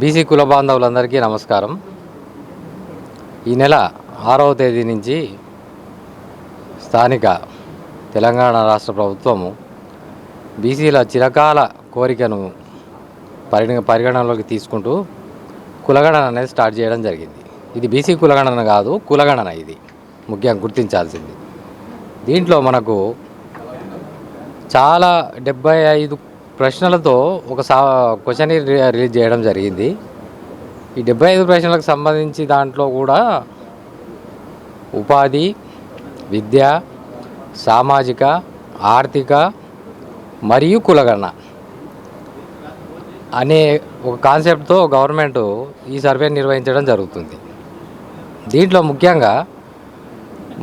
BC కుల బాంధవులందరికీ నమస్కారం. ఈ నెల ఆరవ తేదీ నుంచి స్థానిక తెలంగాణ రాష్ట్ర ప్రభుత్వము బీసీల చిరకాల కోరికను పరిగణ పరిగణనలోకి తీసుకుంటూ కులగణన అనేది స్టార్ట్ చేయడం జరిగింది. ఇది బీసీ కులగణన కాదు కులగణన ఇది. ముఖ్యంగా గుర్తించాల్సింది. దీంట్లో మనకు చాలా డెబ్బై ఐదు ప్రశ్నలతో ఒక సా క్వశ్చన్ రిలీజ్ చేయడం జరిగింది. ఈ డెబ్బై ఐదు ప్రశ్నలకు సంబంధించి దాంట్లో కూడా ఉపాధి విద్య సామాజిక ఆర్థిక మరియు కులగణన అనే ఒక కాన్సెప్ట్తో గవర్నమెంట్ ఈ సర్వే నిర్వహించడం జరుగుతుంది. దీంట్లో ముఖ్యంగా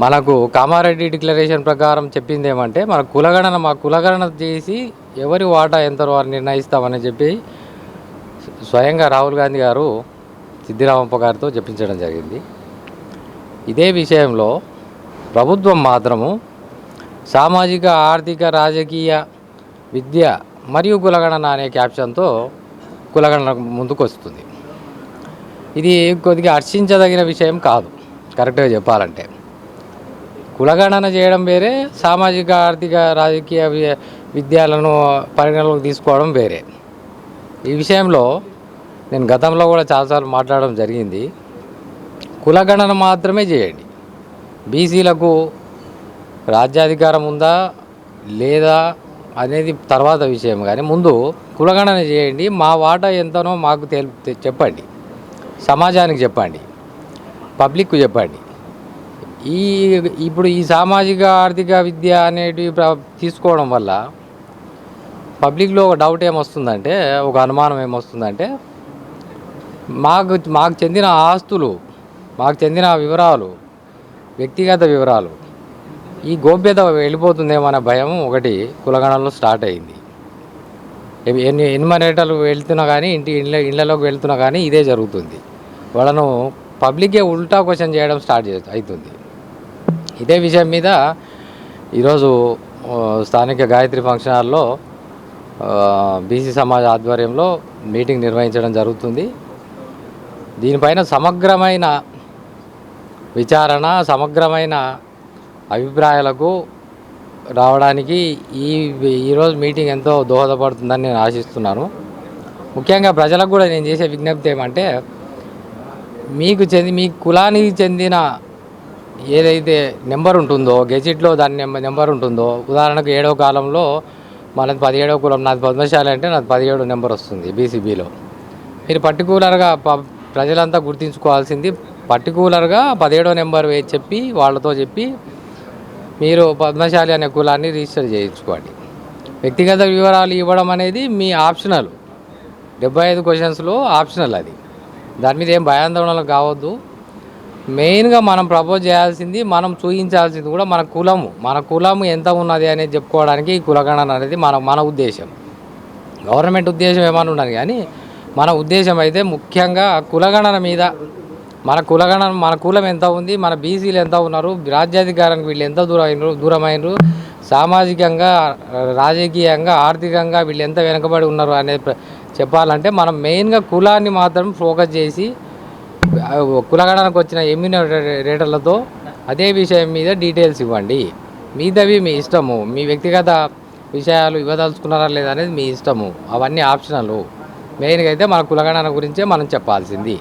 మనకు కామారెడ్డి డిక్లరేషన్ ప్రకారం చెప్పింది ఏమంటే మన కులగణన మా కులగణన చేసి ఎవరి వాటా ఎంత వారు నిర్ణయిస్తామని చెప్పి స్వయంగా రాహుల్ గాంధీ గారు సిద్ధిరామప్ప గారితో చెప్పించడం జరిగింది. ఇదే విషయంలో ప్రభుత్వం మాత్రము సామాజిక ఆర్థిక రాజకీయ విద్య మరియు కులగణన అనే క్యాప్షన్తో కులగణన ముందుకు వస్తుంది ఇది కొద్దిగా హర్షించదగిన విషయం కాదు కరెక్ట్గా చెప్పాలంటే. కులగణన చేయడం వేరే సామాజిక ఆర్థిక రాజకీయ వి- విద్యాలను పరిగణలోకి తీసుకోవడం వేరే. ఈ విషయంలో నేను గతంలో కూడా చాలాసార్లు మాట్లాడడం జరిగింది. కులగణన మాత్రమే చేయండి. బీసీలకు రాజ్యాధికారం ఉందా లేదా అనేది తర్వాత విషయం. కానీ ముందు కులగణన చేయండి. మా వాటా ఎంతనో మాకు తెలు చెప్పండి. సమాజానికి చెప్పండి. పబ్లిక్కు చెప్పండి. ఈ ఇప్పుడు ఈ సామాజిక ఆర్థిక విద్య అనేటివి తీసుకోవడం వల్ల పబ్లిక్లో ఒక డౌట్ ఏమొస్తుందంటే ఒక అనుమానం ఏమొస్తుందంటే మాకు మాకు చెందిన ఆస్తులు మాకు చెందిన వివరాలు వ్యక్తిగత వివరాలు ఈ గోప్యత వెళ్ళిపోతుందేమో భయం ఒకటి కులగణంలో స్టార్ట్ అయింది. ఎన్ని- ఎన్ని ఎన్మరేటర్లు వెళ్తున్నా కానీ ఇంటి ఇళ్ళ ఇళ్ళలోకి వెళ్తున్నా కానీ ఇదే జరుగుతుంది. వాళ్ళను పబ్లికే ఉల్టా క్వశ్చన్ చేయడం స్టార్ట్ చే అవుతుంది ఇదే విషయం మీద ఈరోజు స్థానిక గాయత్రి ఫంక్షన్ హాల్లో బీసీ సమాజ్ ఆధ్వర్యంలో మీటింగ్ నిర్వహించడం జరుగుతుంది. దీనిపైన సమగ్రమైన విచారణ సమగ్రమైన అభిప్రాయాలకు రావడానికి ఈ ఈరోజు మీటింగ్ ఎంతో దోహదపడుతుందని నేను ఆశిస్తున్నాను. ముఖ్యంగా ప్రజలకు కూడా నేను చేసే విజ్ఞప్తి ఏమంటే మీకు చెంది మీ కులానికి చెందిన ఏదైతే నెంబర్ ఉంటుందో గెజిట్లో దాని నెంబర్ నెంబర్ ఉంటుందో ఉదాహరణకు ఏడవ కాలంలో మనది పదిహేడవ కులం నాది పద్మశాలి అంటే నాది పదిహేడు నెంబర్ వస్తుంది బీసీబీలో. మీరు పర్టికులర్గా ప ప్రజలంతా గుర్తించుకోవాల్సింది పర్టికులర్గా పదిహేడో నెంబర్ వే చెప్పి వాళ్ళతో చెప్పి మీరు పద్మశాలి అనే కులాన్ని రిజిస్టర్ చేయించుకోండి. వ్యక్తిగత వివరాలు ఇవ్వడం అనేది మీ ఆప్షనల్. డెబ్బై ఐదు క్వశ్చన్స్లో ఆప్షనల్ అది. దాని మీద ఏం భయాందోళనలు కావద్దు. మెయిన్గా మనం ప్రపోజ్ చేయాల్సింది మనం చూపించాల్సింది కూడా మన కులము. మన కులము ఎంత ఉన్నది అనేది చెప్పుకోవడానికి ఈ కులగణన అనేది మన మన ఉద్దేశం. గవర్నమెంట్ ఉద్దేశం ఏమైనా ఉన్నది కానీ మన ఉద్దేశం అయితే ముఖ్యంగా కులగణన మీద. మన కులగణన మన కులం ఎంత ఉంది మన బీసీలు ఎంత ఉన్నారు రాజ్యాధికారానికి వీళ్ళు ఎంత దూరమైనరు దూరమైనరు సామాజికంగా రాజకీయంగా ఆర్థికంగా వీళ్ళు ఎంత వెనుకబడి ఉన్నారు అనేది చెప్పాలంటే మనం మెయిన్గా కులాన్ని మాత్రం ఫోకస్ చేసి కులగణనకు వచ్చిన ఎమ్యూనరేటర్లతో అదే విషయం మీద డీటెయిల్స్ ఇవ్వండి. మీదవి మీ ఇష్టము. మీ వ్యక్తిగత విషయాలు ఇవ్వదలుచుకున్నారా లేదా అనేది మీ ఇష్టము. అవన్నీ ఆప్షనల్. మెయిన్గా అయితే మన కులగణన గురించే మనం చెప్పాల్సింది.